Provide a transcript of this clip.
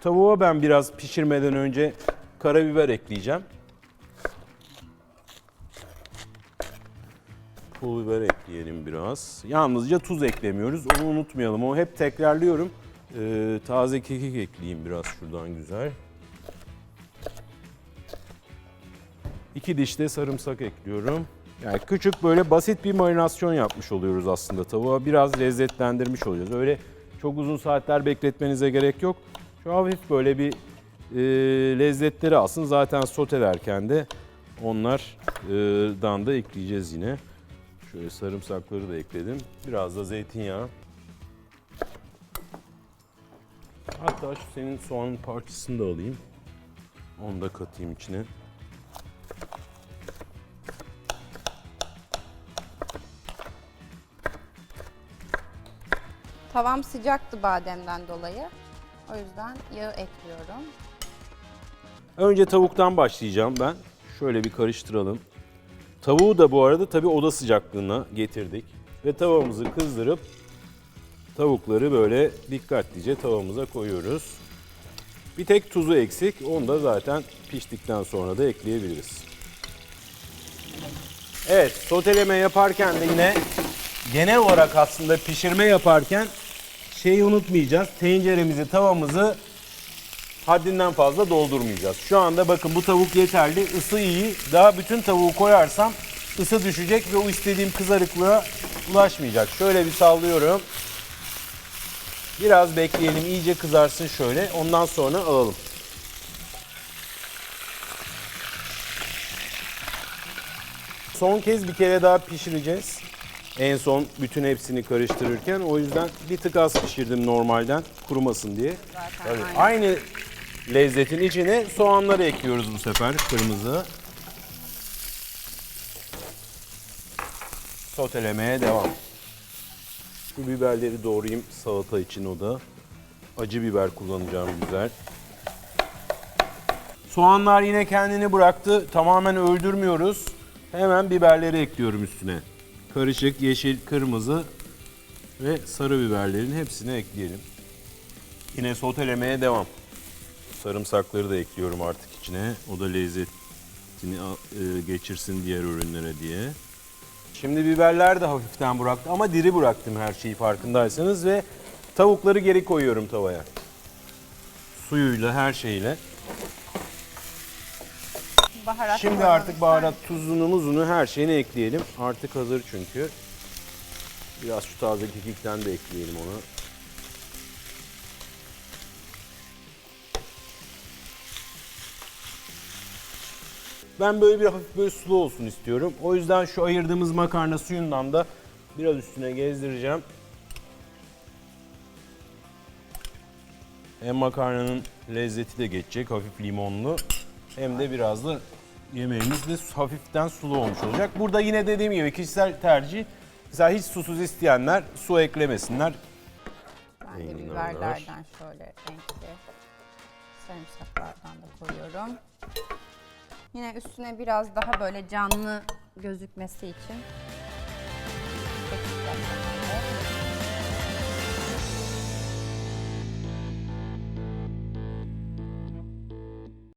Tavuğa ben biraz pişirmeden önce karabiber ekleyeceğim. Pul biber ekleyelim biraz. Yalnızca tuz eklemiyoruz. Onu unutmayalım. O hep tekrarlıyorum. Ee, taze kekik ekleyeyim biraz şuradan güzel. İki diş de sarımsak ekliyorum. Yani küçük böyle basit bir marinasyon yapmış oluyoruz aslında. Tavuğa biraz lezzetlendirmiş oluyoruz. Öyle çok uzun saatler bekletmenize gerek yok. Şu hafif böyle bir e, lezzetleri alsın. Zaten sotelerken de onlardan da ekleyeceğiz yine. Şöyle sarımsakları da ekledim. Biraz da zeytinyağı. Hatta şu senin soğanın parçasını da alayım. Onu da katayım içine. Tavam sıcaktı bademden dolayı. O yüzden yağı ekliyorum. Önce tavuktan başlayacağım ben. Şöyle bir karıştıralım. Tavuğu da bu arada tabii oda sıcaklığına getirdik. Ve tavamızı kızdırıp tavukları böyle dikkatlice tavamıza koyuyoruz. Bir tek tuzu eksik. Onu da zaten piştikten sonra da ekleyebiliriz. Evet, soteleme yaparken de yine genel olarak aslında pişirme yaparken şeyi unutmayacağız. Tenceremizi, tavamızı haddinden fazla doldurmayacağız. Şu anda bakın bu tavuk yeterli, ısı iyi. Daha bütün tavuğu koyarsam ısı düşecek ve o istediğim kızarıklığa ulaşmayacak. Şöyle bir sallıyorum. Biraz bekleyelim, iyice kızarsın şöyle. Ondan sonra alalım. Son kez bir kere daha pişireceğiz. En son bütün hepsini karıştırırken. O yüzden bir tık az pişirdim normalden kurumasın diye. Zaten aynı. Aynı lezzetin içine soğanları ekliyoruz bu sefer kırmızı. Sotelemeye devam. Şu biberleri doğrayayım salata için o da. Acı biber kullanacağım güzel. Soğanlar yine kendini bıraktı. Tamamen öldürmüyoruz. Hemen biberleri ekliyorum üstüne. Karışık yeşil, kırmızı ve sarı biberlerin hepsini ekleyelim. Yine sotelemeye devam. Sarımsakları da ekliyorum artık içine. O da lezzetini e, geçirsin diğer ürünlere diye. Şimdi biberler de hafiften bıraktı ama diri bıraktım her şeyi farkındaysanız ve tavukları geri koyuyorum tavaya. Suyuyla her şeyle. Baharat Şimdi artık baharat tuzunu muzunu her şeyini ekleyelim. Artık hazır çünkü. Biraz şu taze kekikten de ekleyelim ona. Ben böyle bir hafif böyle sulu olsun istiyorum. O yüzden şu ayırdığımız makarna suyundan da biraz üstüne gezdireceğim. Hem makarnanın lezzeti de geçecek hafif limonlu. Hem de biraz da yemeğimiz de hafiften sulu olmuş olacak. Burada yine dediğim gibi kişisel tercih. Mesela hiç susuz isteyenler su eklemesinler. Ben de biberlerden şöyle renkli sarımsaklardan da koyuyorum. Yine üstüne biraz daha böyle canlı gözükmesi için koyuyorum.